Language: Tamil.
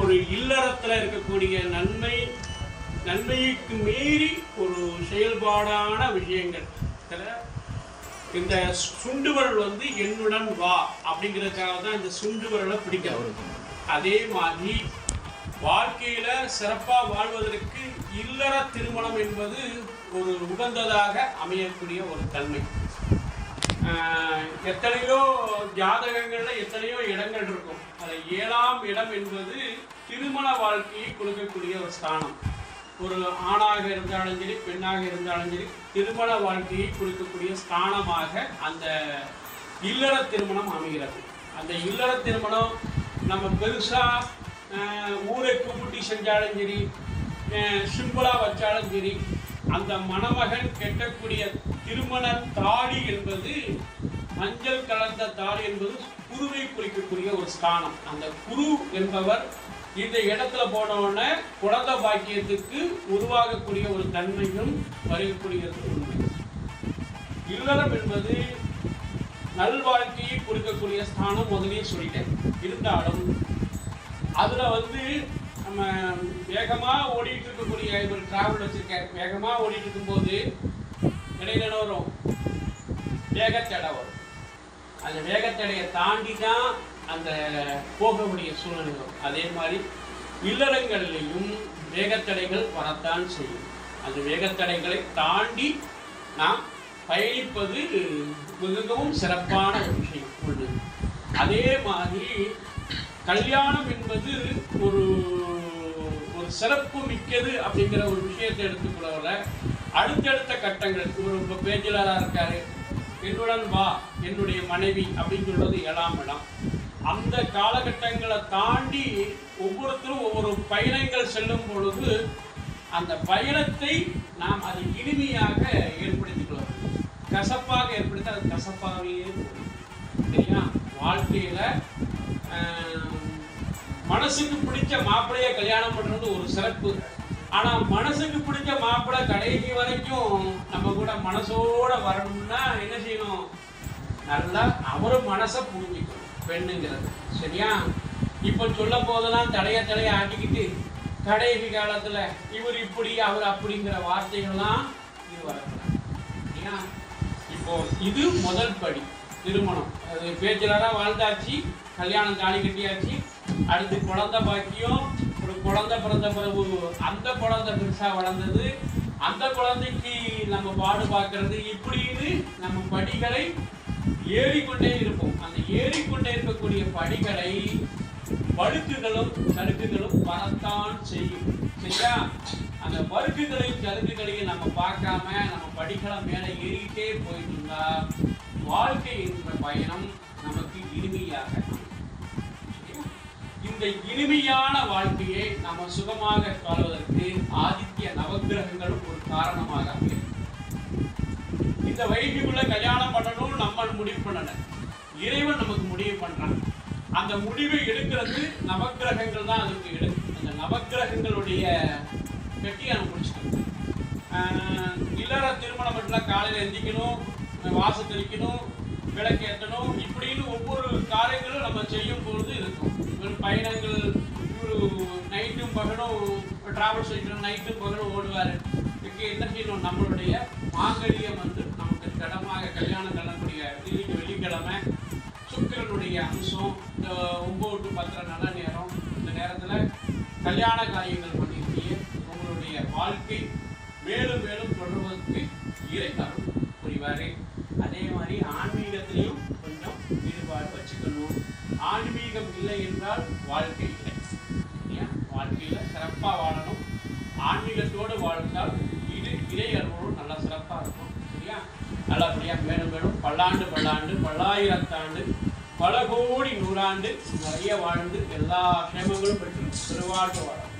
ஒரு இல்லறத்தில் இருக்கக்கூடிய நன்மை நன்மைக்கு மீறி ஒரு செயல்பாடான விஷயங்கள் இந்த சுண்டு விரல் வந்து என்னுடன் வா அப்படிங்கிறதுக்காக தான் இந்த சுண்டு விரலை அவருக்கு அதே மாதிரி வாழ்க்கையில சிறப்பாக வாழ்வதற்கு இல்லற திருமணம் என்பது ஒரு உகந்ததாக அமையக்கூடிய ஒரு தன்மை. எத்தனையோ ஜாதகங்களில் எத்தனையோ இடங்கள் இருக்கும். அதில் ஏழாம் இடம் என்பது திருமண வாழ்க்கையை கொடுக்கக்கூடிய ஒரு ஸ்தானம். ஒரு ஆணாக இருந்தாலும் சரி பெண்ணாக இருந்தாலும் சரி திருமண வாழ்க்கையை கொடுக்கக்கூடிய ஸ்தானமாக அந்த இல்லற திருமணம் அமைகிறது. அந்த இல்லற திருமணம் நம்ம பெருசாக ஊரை கூப்பிட்டு செஞ்சாலும் சரி சிம்பிளாக வச்சாலும் சரி அந்த மணமகன் கெட்டக்கூடிய திருமண தாடி என்பது மஞ்சள் கலந்த தாடி என்பது குருவை குறிக்கக்கூடிய ஒரு ஸ்தானம். அந்த குரு என்பவர் இந்த இடத்துல போன உடனே குழந்தை பாக்கியத்துக்கு உருவாகக்கூடிய ஒரு தன்மையும் வருகக்கூடியது உண்மை இல்லறம் என்பது நல்வாழ்க்கையை கொடுக்கக்கூடிய ஸ்தானம் முதலே சொல்லிட்டேன். இருந்தாலும் அதுல வந்து நம்ம வேகமாக ஓடிட்டு இருக்கக்கூடிய ஒரு டிராவல் வச்சுருக்கேன். வேகமாக ஓடிட்டு இருக்கும்போது இடையில என்ன வரும்? வேகத்தடை வரும். அந்த வேகத்தடையை தாண்டி தான் அந்த போகக்கூடிய சூழ்நிலை வரும். அதே மாதிரி இல்லறங்களிலையும் வேகத்தடைகள் வரத்தான் செய்யும். அந்த வேகத்தடைகளை தாண்டி நாம் பயணிப்பது மிகவும் சிறப்பான விஷயம் உண்டு அதே மாதிரி கல்யாணம் என்பது ஒரு ஒரு சிறப்பு மிக்கது அப்படிங்கிற ஒரு விஷயத்தை எடுத்துக்கொள்ள அடுத்தடுத்த கட்டங்கள் ஒரு இப்போ பேச்சிலராக இருக்காரு என்னுடன் வா என்னுடைய மனைவி அப்படின்னு சொல்றது ஏழாம் இடம். அந்த காலகட்டங்களை தாண்டி ஒவ்வொருத்தரும் ஒவ்வொரு பயணங்கள் செல்லும் பொழுது அந்த பயணத்தை நாம் அதை இனிமையாக ஏற்படுத்திக் கொள்ள கசப்பாக ஏற்படுத்தி அது கசப்பாகவே இல்லையா சரியா? மனசுக்கு பிடிச்ச மாப்பிள்ளைய கல்யாணம் பண்றது ஒரு சிறப்பு. ஆனா மனசுக்கு பிடிச்ச மாப்பிள்ளை கடைசி வரைக்கும் நம்ம கூட மனசோட வரணும்னா என்ன செய்யணும்? நல்லா அவரும் மனசை புரிஞ்சுக்கணும் பெண்ணுங்கிறது. சரியா? இப்போ சொல்ல போதெல்லாம் தடைய தடைய ஆட்டிக்கிட்டு கடைசி காலத்துல இவர் இப்படி அவர் அப்படிங்கிற வார்த்தைகள்லாம் இது வரக்கூடாது. இப்போ இது முதல் படி திருமணம். அது பேச்சுலரா வாழ்ந்தாச்சு கல்யாணம் தாலி கட்டியாச்சு அடுத்து குழந்தை பாக்கியம். ஒரு குழந்தை பிறந்த பிறகு அந்த குழந்தை பெருசா வளர்ந்தது. அந்த குழந்தைக்கு நம்ம பாடு பார்க்கறது இப்படின்னு நம்ம படிகளை ஏறிக்கொண்டே இருப்போம். அந்த ஏறிக்கொண்டே இருக்கக்கூடிய படிகளை வழுக்குகளும் சறுக்குகளும் வரத்தான் செய்யும். சரியா? அந்த வழுக்குகளையும் சறுக்குகளையும் நம்ம பார்க்காம நம்ம படிகளை மேலே ஏறிக்கிட்டே போயிட்டு இருந்தா வாழ்க்கை என்ற பயணம் நமக்கு இனிமையாக இந்த இனிமையான வாழ்க்கையை நாம சுகமாக வாழ்வதற்கு ஆதித்ய நவக்கிரகங்களும் ஒரு காரணமாக அமையும். இந்த வயசுக்குள்ள கல்யாணம் பண்ணணும் நம்ம முடிவு பண்ணல. இறைவன் நமக்கு முடிவு பண்றான். அந்த முடிவை எடுக்கிறது நவக்கிரகங்கள் தான் அதுக்கு எடுக்கும். அந்த நவக்கிரகங்களுடைய பெட்டியை நம்ம ஆஹ் இல்லற திருமணம் மட்டும் காலையில் எந்திக்கணும் வாச தெளிக்கணும் விளக்கு ஏற்றணும் இப்படின்னு ஒவ்வொரு காரியங்களும் நம்ம செய்யும் பொழுது இருக்கும் ஒரு பயணங்கள் ஒரு நைட்டும் பகலும் டிராவல் செய்கிறோம் நைட்டும் பகலும் ஓடுவார். இதுக்கு என்ன செய்யணும்? நம்மளுடைய மாங்கல்யம் வந்து நமக்கு கடமாக கல்யாணம் பண்ணக்கூடிய இன்னைக்கு வெள்ளிக்கிழமை சுக்கிரனுடைய அம்சம் இந்த ஒம்பது டு பத்தரை நல்ல நேரம் இந்த நேரத்தில் கல்யாண காரியங்கள் பண்ணியிருக்கீங்க உங்களுடைய வாழ்க்கை மேலும் மேலும் தொடர்வதற்கு இறை தரும் புரிவார். அதே மாதிரி ஆன்மீகத்திலையும் ஆன்மீகம் இல்லை என்றால் வாழ்க்கை இல்லை. சரியா வாழ்க்கையில் சிறப்பாக வாழணும். ஆன்மீகத்தோடு வாழ்ந்தால் இது இறை அருளும் நல்லா சிறப்பாக இருக்கும். சரியா? நல்லபடியாக மேலும் மேலும் பல்லாண்டு பல்லாண்டு பல்லாயிரத்தாண்டு பல கோடி நூறாண்டு நிறைய வாழ்ந்து எல்லா க்ஷேமங்களும் பெற்று திருவாழ்வு வாழணும்.